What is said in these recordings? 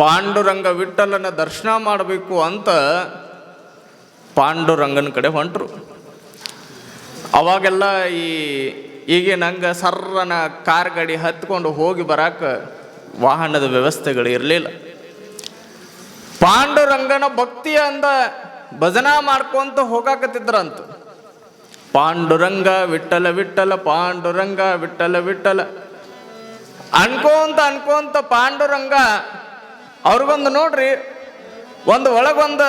ಪಾಂಡುರಂಗ ವಿಠಲನ ದರ್ಶನ ಮಾಡಬೇಕು ಅಂತ ಪಾಂಡುರಂಗನ ಕಡೆ ಹೊಂಟರು. ಅವಾಗೆಲ್ಲ ಈ ಈಗಿನ ಹಂಗೆ ಸರ್ರನ ಕಾರ್ ಗಾಡಿ ಹತ್ಕೊಂಡು ಹೋಗಿ ಬರಾಕ ವಾಹನದ ವ್ಯವಸ್ಥೆಗಳು ಇರಲಿಲ್ಲ. ಪಾಂಡುರಂಗನ ಭಕ್ತಿಯ ಅಂದ ಭಜನಾ ಮಾಡ್ಕೊಂತ ಹೋಗಾಕತ್ತಿದ್ರಂತ. ಪಾಂಡುರಂಗ ವಿಠಲ ವಿಠಲ ಪಾಂಡುರಂಗ ವಿಠಲ ವಿಠಲ ಅನ್ಕೋಂತ ಅನ್ಕೋಂತ ಪಾಂಡುರಂಗ ಅವ್ರಿಗೊಂದು ನೋಡ್ರಿ, ಒಂದು ಒಳಗೊಂದು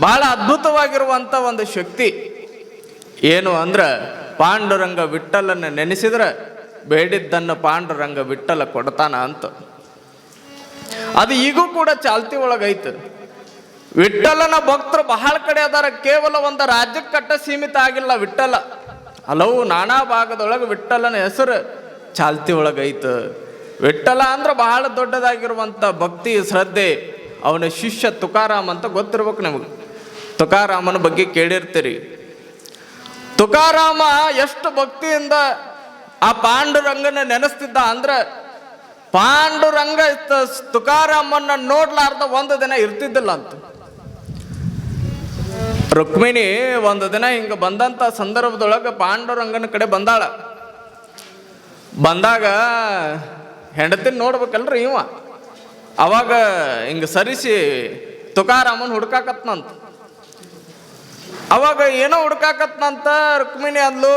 ಬಹಳ ಅದ್ಭುತವಾಗಿರುವಂಥ ಒಂದು ಶಕ್ತಿ. ಏನು ಅಂದ್ರೆ, ಪಾಂಡುರಂಗ ವಿಠಲನ ನೆನೆಸಿದ್ರೆ ಬೇಡಿದ್ದನ್ನು ಪಾಂಡುರಂಗ ವಿಠಲ ಕೊಡ್ತಾನ ಅಂತ. ಅದು ಈಗೂ ಕೂಡ ಚಾಲ್ತಿ ಒಳಗೈತೆ. ವಿಠಲನ ಭಕ್ತರು ಬಹಳ ಕಡೆ ಅದಾರ, ಕೇವಲ ಒಂದು ರಾಜ್ಯಕ್ಕೆ ಕಟ್ಟ ಸೀಮಿತ ಆಗಿಲ್ಲ ವಿಠಲ ಹಲವು ನಾನಾ ಭಾಗದೊಳಗೆ ವಿಠಲನ ಹೆಸರು ಚಾಲ್ತಿ ಒಳಗೈತೆ. ವಿಠಲ ಅಂದ್ರೆ ಬಹಳ ದೊಡ್ಡದಾಗಿರುವಂಥ ಭಕ್ತಿ, ಶ್ರದ್ಧೆ, ಅವನ ಶಿಷ್ಯ ತುಕಾರಾಮ್ ಅಂತ ಗೊತ್ತಿರ್ಬೇಕು ನಿಮಗೆ. ತುಕಾರಾಮನ ಬಗ್ಗೆ ಕೇಳಿರ್ತೀರಿ. ತುಕಾರಾಮ ಎಷ್ಟು ಭಕ್ತಿಯಿಂದ ಆ ಪಾಂಡುರಂಗನ ನೆನೆಸ್ತಿದ್ದ ಅಂದ್ರೆ ಪಾಂಡುರಂಗ ತುಕಾರಾಮನ್ನ ನೋಡ್ಲಾರ್ದ ಒಂದು ದಿನ ಇರ್ತಿದ್ದಿಲ್ಲ ಅಂತ. ರುಕ್ಮಿಣಿ ಒಂದು ದಿನ ಹಿಂಗ ಬಂದಂತ ಸಂದರ್ಭದೊಳಗೆ ಪಾಂಡುರಂಗನ ಕಡೆ ಬಂದಾಳ. ಬಂದಾಗ ಹೆಂಡತಿನ ನೋಡ್ಬೇಕಲ್ರಿ ಇವ. ಅವಾಗ ಹಿಂಗ ಸರಿಸಿ ತುಕಾರಾಮನ್ ಹುಡ್ಕಾಕತ್ನಂತ. ಅವಾಗ ಏನೋ ಹುಡ್ಕಾಕತ್ನಂತ ರುಕ್ಮಿಣಿ ಅಂದ್ಲು,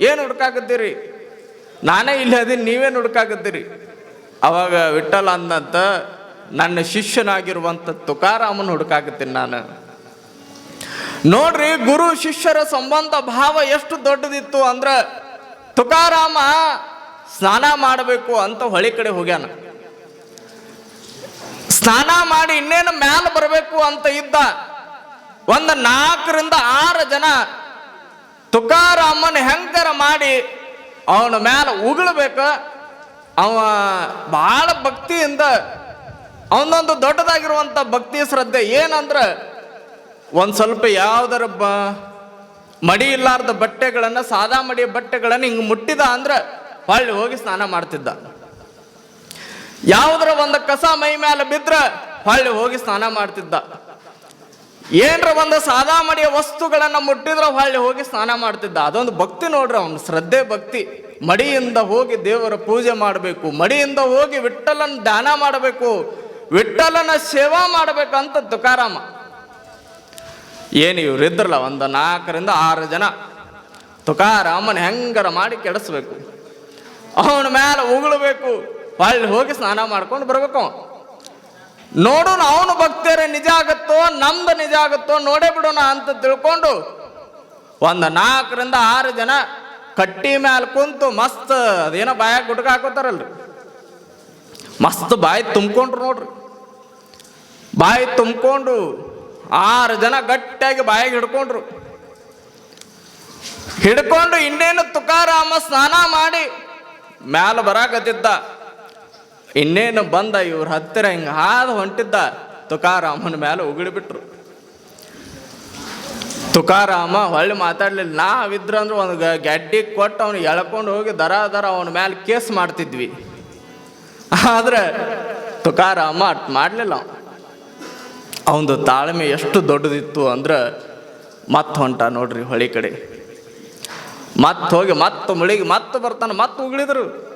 ಏನು ಹುಡ್ಕಾಕತ್ತೀರಿ? ನಾನೇ ಇಲ್ಲಿ ಅದೀನಿ, ನೀವೇನು ಹುಡ್ಕಾಕತ್ತೀರಿ? ಅವಾಗ ವಿಠಲ ಅಂದಂತ, ನನ್ನ ಶಿಷ್ಯನಾಗಿರುವಂಥ ತುಕಾರಾಮನ್ ಹುಡ್ಕಾಕತ್ತೀನಿ ನಾನು. ನೋಡ್ರಿ ಗುರು ಶಿಷ್ಯರ ಸಂಬಂಧ ಭಾವ ಎಷ್ಟು ದೊಡ್ಡದಿತ್ತು ಅಂದ್ರೆ ತುಕಾರಾಮ ಸ್ನಾನ ಮಾಡಬೇಕು ಅಂತ ಹೊಳೆ ಕಡೆ ಹೋಗ್ಯಾನ. ಸ್ನಾನ ಮಾಡಿ ಇನ್ನೇನು ಮ್ಯಾಲ ಬರಬೇಕು ಅಂತ ಇದ್ದ ಒಂದು ನಾಲ್ಕರಿಂದ ಆರು ಜನ ತುಕಾರಾಮನ ಹೆಂಕರ ಮಾಡಿ ಅವನ ಮ್ಯಾಲ ಉಗುಳ್ಬೇಕ. ಅವ ಬಹಳ ಭಕ್ತಿಯಿಂದ ಅವನೊಂದು ದೊಡ್ಡದಾಗಿರುವಂಥ ಭಕ್ತಿ ಶ್ರದ್ಧೆ ಏನಂದ್ರೆ ಒಂದು ಸ್ವಲ್ಪ ಯಾವ್ದಾರ ಬ ಮಡಿ ಇಲ್ಲಾರ್ದ ಬಟ್ಟೆಗಳನ್ನು, ಸಾದಾ ಮಡಿಯ ಬಟ್ಟೆಗಳನ್ನು ಹಿಂಗೆ ಮುಟ್ಟಿದ ಅಂದ್ರೆ ಹೊಳ್ಳಿ ಹೋಗಿ ಸ್ನಾನ ಮಾಡ್ತಿದ್ದ. ಯಾವುದರ ಒಂದು ಕಸ ಮೈ ಮೇಲೆ ಬಿದ್ರ ಹೊಳ್ಳಿ ಹೋಗಿ ಸ್ನಾನ ಮಾಡ್ತಿದ್ದ. ಏನ್ರ ಒಂದು ಸಾದಾ ಮಡಿಯ ವಸ್ತುಗಳನ್ನ ಮುಟ್ಟಿದ್ರೆ ಹೊಳ್ಳಿ ಹೋಗಿ ಸ್ನಾನ ಮಾಡ್ತಿದ್ದ. ಅದೊಂದು ಭಕ್ತಿ ನೋಡ್ರಿ ಅವನು, ಶ್ರದ್ಧೆ ಭಕ್ತಿ. ಮಡಿಯಿಂದ ಹೋಗಿ ದೇವರ ಪೂಜೆ ಮಾಡಬೇಕು, ಮಡಿಯಿಂದ ಹೋಗಿ ವಿಠಲನ ದಾನ ಮಾಡಬೇಕು ವಿಠಲನ ಸೇವಾ ಮಾಡಬೇಕಂತ ತುಕಾರಾಮ. ಏನು ಇವ್ರು ಇದ್ರಲ್ಲ ಒಂದು ನಾಲ್ಕರಿಂದ ಆರು ಜನ ತುಕಾರಾಮನ ಹೆಂಗರ ಮಾಡಿ ಕೆಡಿಸ್ಬೇಕು. ಅವನ ಮೇಲೆ ಉಗುಳಬೇಕು. ಹೊಳ್ಳಿ ಹೋಗಿ ಸ್ನಾನ ಮಾಡ್ಕೊಂಡು ಬರ್ಬೇಕು. ನೋಡೋಣ ಅವನು ಭಕ್ತರೇ ನಿಜ ಆಗುತ್ತೋ ನಮ್ದು ನಿಜ ಆಗುತ್ತೋ, ನೋಡೇ ಬಿಡೋಣ ಅಂತ ತಿಳ್ಕೊಂಡು ಒಂದು ನಾಲ್ಕರಿಂದ ಆರು ಜನ ಕಟ್ಟಿ ಮ್ಯಾಲ ಕುಂತು ಮಸ್ತ್ ಅದೇನೋ ಬಾಯಾಗ ಗುಟ್ಕ ಹಾಕೋತಾರಲ್ರಿ. ಮಸ್ತ್ ಬಾಯಿ ತುಂಬ್ಕೊಂಡ್ರು ನೋಡ್ರಿ. ಬಾಯಿ ತುಂಬಿಕೊಂಡು ಆರು ಜನ ಗಟ್ಟಿಯಾಗಿ ಬಾಯಿಗೆ ಹಿಡ್ಕೊಂಡ್ರು. ಹಿಡ್ಕೊಂಡು ಇನ್ನೇನು ತುಕಾರಾಮ ಸ್ನಾನ ಮಾಡಿ ಮ್ಯಾಲ ಬರಾಕತ್ತಿದ್ದ. ಇನ್ನೇನು ಬಂದ ಇವ್ರ ಹತ್ತಿರ ಹಿಂಗೆ ಹಾದು ಹೊಂಟಿದ್ದ. ತುಕಾರಾಮನ ಮೇಲೆ ಉಗಿಳಿಬಿಟ್ರು. ತುಕಾರಾಮ ಹೊಳ್ಳಿ ಮಾತಾಡ್ಲಿಲ್ಲ. ನಾವಿದ್ರ ಅಂದ್ರೆ ಒಂದು ಗಡ್ಡಿ ಕೊಟ್ಟು ಅವ್ನು ಎಳ್ಕೊಂಡು ಹೋಗಿ ದರ ದರ ಅವನ ಮೇಲೆ ಕೇಸ್ ಮಾಡ್ತಿದ್ವಿ. ಆದ್ರೆ ತುಕಾರಾಮ ಅಟ್ ಮಾಡಲಿಲ್ಲ ಅವನದು ತಾಳ್ಮೆ ಎಷ್ಟು ದೊಡ್ಡದಿತ್ತು ಅಂದ್ರೆ ಮತ್ತೆ ಹೊಂಟ ನೋಡ್ರಿ ಹೊಳಿ ಕಡೆ. ಮತ್ತೆ ಹೋಗಿ ಮತ್ತೆ ಮುಳಿಗೆ ಮತ್ತೆ ಬರ್ತಾನೆ, ಮತ್ತೆ ಉಗುಳಿದ್ರು.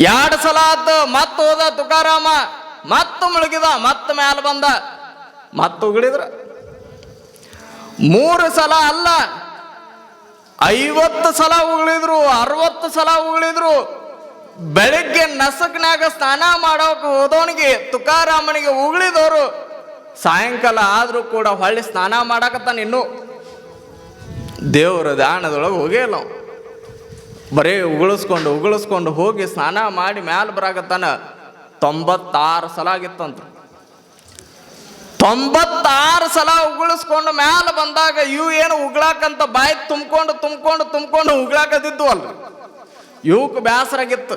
ಎರಡು ಸಲ ಆತು ಮತ್ತೆ ಹೋದ ತುಕಾರಾಮ, ಮತ್ತೆ ಮುಳುಗಿದ, ಮತ್ತೆ ಮ್ಯಾಲ ಬಂದ. ಮತ್ತೆ ಉಗುಳಿದ್ರ. ಮೂರು ಸಲ ಅಲ್ಲ, ಐವತ್ತು ಸಲ ಉಗುಳಿದ್ರು, ಅರವತ್ತು ಸಲ ಉಗುಳಿದ್ರು. ಬೆಳಿಗ್ಗೆ ನಸಕ್ನಾಗ ಸ್ನಾನ ಮಾಡೋಕೆ ಹೋದವನಿಗೆ, ತುಕಾರಾಮನಿಗೆ ಉಗುಳಿದವರು ಸಾಯಂಕಾಲ ಆದ್ರೂ ಕೂಡ ಹೊಳ್ಳಿ ಸ್ನಾನ ಮಾಡಾಕತ್ತಾನ ಇನ್ನು. ದೇವರ ದಾನದೊಳಗೆ ಹೋಗೇ ಅವ. ಬರೀ ಉಗುಳಿಸ್ಕೊಂಡು ಉಗುಳಿಸ್ಕೊಂಡು ಹೋಗಿ ಸ್ನಾನ ಮಾಡಿ ಮ್ಯಾಲೆ ಬರಾಕತ್ತಾನ ತೊಂಬತ್ತಾರು ಸಲ ಆಗಿತ್ತಂತ. ತೊಂಬತ್ತಾರು ಸಲ ಉಗುಳಿಸ್ಕೊಂಡು ಮ್ಯಾಲೆ ಬಂದಾಗ ಇವು ಏನು ಉಗ್ಳಾಕಂತ ಬಾಯಿ ತುಂಬ್ಕೊಂಡು ತುಂಬ್ಕೊಂಡು ತುಂಬ್ಕೊಂಡು ಉಗುಳಾಕದಿದ್ದು ಅಲ್ಲ ಇವಕ್ಕೆ ಬೇಸರಾಗಿತ್ತು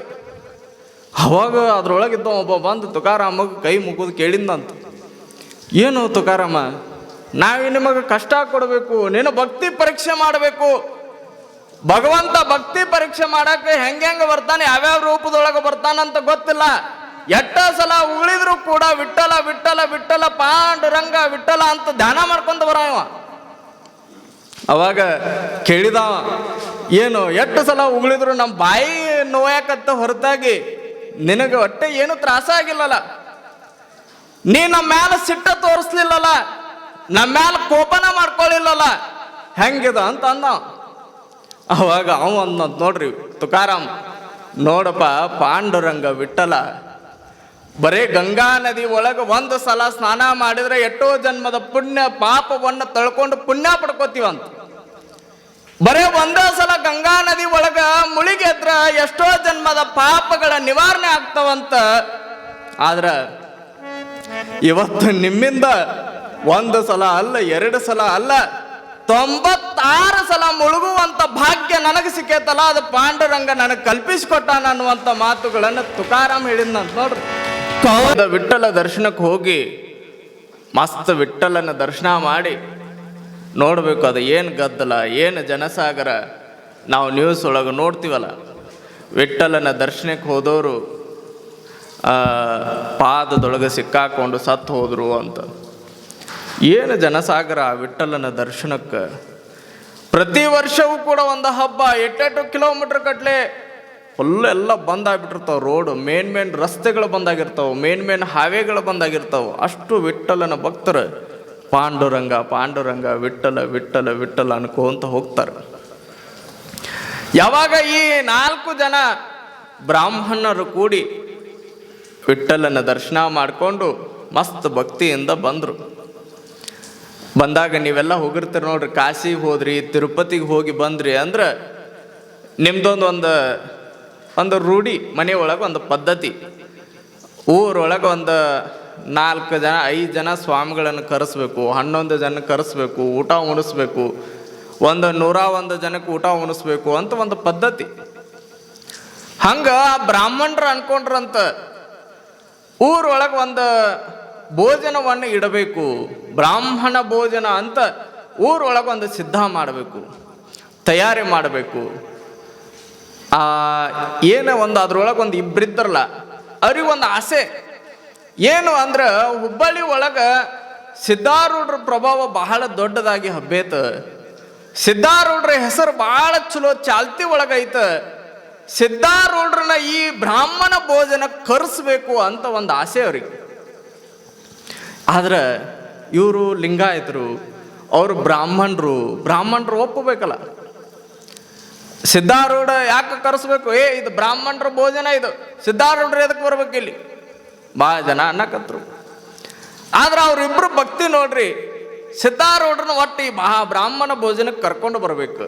ಅವಾಗ ಅದ್ರೊಳಗಿದ್ದ ಒಬ್ಬ ಬಂದು ತುಕಾರಾಮಗ ಕೈ ಮುಗಿದು ಕೇಳಿದ್ದಂತ ಏನು ತುಕಾರಾಮ? ನಾವೇ ನಿಮಗೆ ಕಷ್ಟ ಕೊಡಬೇಕು, ನೀನು ಭಕ್ತಿ ಪರೀಕ್ಷೆ ಮಾಡಬೇಕು. ಭಗವಂತ ಭಕ್ತಿ ಪರೀಕ್ಷೆ ಮಾಡಕ್ಕೆ ಹೆಂಗೆ ಹೆಂಗೆ ಬರ್ತಾನೆ, ಯಾವ್ಯಾವ ರೂಪದೊಳಗೆ ಬರ್ತಾನಂತ ಗೊತ್ತಿಲ್ಲ. ಎಟ್ಟ ಸಲ ಉಳಿದ್ರು ಕೂಡ ವಿಠಲ ವಿಠಲ ವಿಠಲ ಪಾಂಡುರಂಗ ವಿಠಲ ಅಂತ ಧ್ಯಾನ ಮಾಡ್ಕೊಂಡು ಬರ ಅವಾಗ ಕೇಳಿದವ, ಏನು ಎಷ್ಟು ಸಲ ಉಗುಳಿದ್ರು ನಮ್ಮ ಬಾಯಿ ನೋಯಾಕತ್ತ ಹೊರತಾಗಿ ನಿನಗೆ ಒಟ್ಟೆ ಏನು ತ್ರಾಸ ಆಗಿಲ್ಲಲ್ಲ ನೀ ನಮ್ಮ ಮ್ಯಾಲ ಸಿಟ್ಟ ತೋರಿಸ್ಲಿಲ್ಲಲ್ಲ. ನಮ್ಮ ಮ್ಯಾಲ ಕೋಪನ ಮಾಡ್ಕೊಳ್ಳಿಲ್ಲಲ್ಲ ಹೆಂಗಿದ ಅಂತ ಅಂದ. ಅವಾಗ ಅವ ಅಂದ ನೋಡ್ರಿ ತುಕಾರಾಮ್, ನೋಡಪ್ಪ ಪಾಂಡುರಂಗ ವಿಠಲ, ಬರೀ ಗಂಗಾ ನದಿ ಒಳಗೆ ಒಂದು ಸಲ ಸ್ನಾನ ಮಾಡಿದ್ರೆ ಎಷ್ಟೋ ಜನ್ಮದ ಪುಣ್ಯ ಪಾಪವನ್ನು ತಳ್ಕೊಂಡು ಪುಣ್ಯ ಪಡ್ಕೋತೀವಂತ. ಬರೇ ಒಂದೇ ಸಲ ಗಂಗಾ ನದಿ ಒಳಗ ಮುಳುಗೆದ್ರ ಎಷ್ಟೋ ಜನ್ಮದ ಪಾಪಗಳ ನಿವಾರಣೆ ಆಗ್ತಾವಂತ. ಆದ್ರ ಇವತ್ತು ನಿಮ್ಮಿಂದ ಒಂದು ಸಲ ಅಲ್ಲ, ಎರಡು ಸಲ ಅಲ್ಲ. ತೊಂಬತ್ತಾರು ಸಲ ಮುಳುಗುವಂತ ಭಾಗ್ಯ ನನಗೆ ಸಿಕ್ಕೈತಲ್ಲ, ಅದು ಪಾಂಡುರಂಗ ನನಗೆ ಕಲ್ಪಿಸಿಕೊಟ್ಟಾನ ಅನ್ನುವಂಥ ಮಾತುಗಳನ್ನು ತುಕಾರಾಮ್ ಹೇಳಿದ್ನಂತ ನೋಡ್ರಿ. ಕೌದ ವಿಠಲ ದರ್ಶನಕ್ಕೆ ಹೋಗಿ, ಮಸ್ತ್ ವಿಠಲನ ದರ್ಶನ ಮಾಡಿ, ನೋಡಬೇಕು ಅದು ಏನು ಗದ್ದಲ, ಏನು ಜನಸಾಗರ, ನಾವು ನ್ಯೂಸ್ ಒಳಗೆ ನೋಡ್ತೀವಲ್ಲ. ವಿಠಲನ ದರ್ಶನಕ್ಕೆ ಹೋದವರು ಪಾದದೊಳಗೆ ಸಿಕ್ಕಾಕೊಂಡು ಸತ್ತು ಹೋದರು ಅಂತ. ಏನು ಜನಸಾಗರ ವಿಠಲನ ದರ್ಶನಕ್ಕೆ? ಪ್ರತಿ ವರ್ಷವೂ ಕೂಡ ಒಂದು ಹಬ್ಬ ಎಟ್ಟೆಟ್ಟು ಕಿಲೋಮೀಟರ್ ಕಟ್ಲೆ? ಫುಲ್ ಎಲ್ಲ ಬಂದಾಗ್ಬಿಟ್ಟಿರ್ತಾವೆ ರೋಡ್ ಮೇನ್ ಮೇನ್ ರಸ್ತೆಗಳು ಬಂದಾಗಿರ್ತಾವೆ ಮೇನ್ ಮೇನ್ ಹಾವೇಗಳು ಬಂದಾಗಿರ್ತಾವೆ. ಅಷ್ಟು ವಿಠಲನ ಭಕ್ತರು. ಪಾಂಡುರಂಗ ಪಾಂಡುರಂಗ ವಿಠಲ ವಿಠಲ ವಿಠಲ ಅನ್ಕೋಂತ ಹೋಗ್ತಾರೆ. ಯಾವಾಗ ಈ ನಾಲ್ಕು ಜನ ಬ್ರಾಹ್ಮಣರು ಕೂಡಿ ವಿಠಲನ ದರ್ಶನ ಮಾಡಿಕೊಂಡು ಮಸ್ತ್ ಭಕ್ತಿಯಿಂದ ಬಂದರು. ಬಂದಾಗ ನೀವೆಲ್ಲ ಹೋಗಿರ್ತೀರಿ ನೋಡ್ರಿ, ಕಾಶಿಗೆ ಹೋದ್ರಿ, ತಿರುಪತಿಗೆ ಹೋಗಿ ಬಂದ್ರಿ ಅಂದ್ರೆ ನಿಮ್ದೊಂದು ಒಂದು ಒಂದು ರೂಢಿ, ಮನೆ ಒಳಗೆ ಒಂದು ಪದ್ಧತಿ. ಊರೊಳಗೆ ಒಂದು ನಾಲ್ಕು ಜನ, ಐದು ಜನ ಸ್ವಾಮಿಗಳನ್ನು ಕರೆಸ್ಬೇಕು, ಹನ್ನೊಂದು ಜನ ಕರೆಸ್ಬೇಕು, ಊಟ ಉಣಿಸ್ಬೇಕು, ಒಂದು ನೂರ ಒಂದು ಜನಕ್ಕೆ ಊಟ ಉಣಿಸ್ಬೇಕು ಅಂತ ಒಂದು ಪದ್ಧತಿ. ಹಂಗ ಆ ಬ್ರಾಹ್ಮಣರು ಅನ್ಕೊಂಡ್ರಂತ ಊರೊಳಗೆ ಒಂದು ಭೋಜನವನ್ನು ಇಡಬೇಕು. ಬ್ರಾಹ್ಮಣ ಭೋಜನ ಅಂತ ಊರೊಳಗೆ ಒಂದು ಸಿದ್ಧ ಮಾಡಬೇಕು, ತಯಾರಿ ಮಾಡಬೇಕು. ಆ, ಏನು ಒಂದು ಅದ್ರೊಳಗೆ ಒಂದು ಇಬ್ಬರಿದ್ದಾರಲ್ಲ ಅವ್ರಿಗೆ ಒಂದು ಆಸೆ. ಏನು ಅಂದ್ರೆ, ಹುಬ್ಬಳ್ಳಿ ಒಳಗೆ ಸಿದ್ಧಾರೂಢರ ಪ್ರಭಾವ ಬಹಳ ದೊಡ್ಡದಾಗಿ ಹಬ್ಬೇತ. ಸಿದ್ಧಾರೂಢರ ಹೆಸರು ಬಹಳ ಚಲೋ ಚಾಲ್ತಿ ಒಳಗೈತ. ಸಿದ್ಧಾರೂಢರನ್ನ ಈ ಬ್ರಾಹ್ಮಣ ಭೋಜನ ಕರೆಸ್ಬೇಕು ಅಂತ ಒಂದು ಆಸೆ ಅವ್ರಿಗೆ. ಆದ್ರೆ ಇವರು ಲಿಂಗಾಯತರು, ಅವರು ಬ್ರಾಹ್ಮಣರು ಬ್ರಾಹ್ಮಣರು ಒಪ್ಪಬೇಕಲ್ಲ. ಸಿದ್ಧಾರೂಢ ಯಾಕೆ ಕರೆಸ್ಬೇಕು? ಏ, ಇದು ಬ್ರಾಹ್ಮಣರ ಭೋಜನ ಇದು. ಸಿದ್ಧಾರೂಢರು ಎದಕ್ಕೆ ಬರ್ಬೇಕು ಇಲ್ಲಿ? ಭಾಳ ಜನ ಅನ್ನಕತ್ರು. ಆದ್ರೆ ಅವ್ರಿಬ್ರು ಭಕ್ತಿ ನೋಡ್ರಿ, ಸಿದ್ಧಾರೂಢರನ್ನ ಒಟ್ಟು ಮಹಾ ಬ್ರಾಹ್ಮಣ ಭೋಜನಕ್ಕೆ ಕರ್ಕೊಂಡು ಬರಬೇಕು.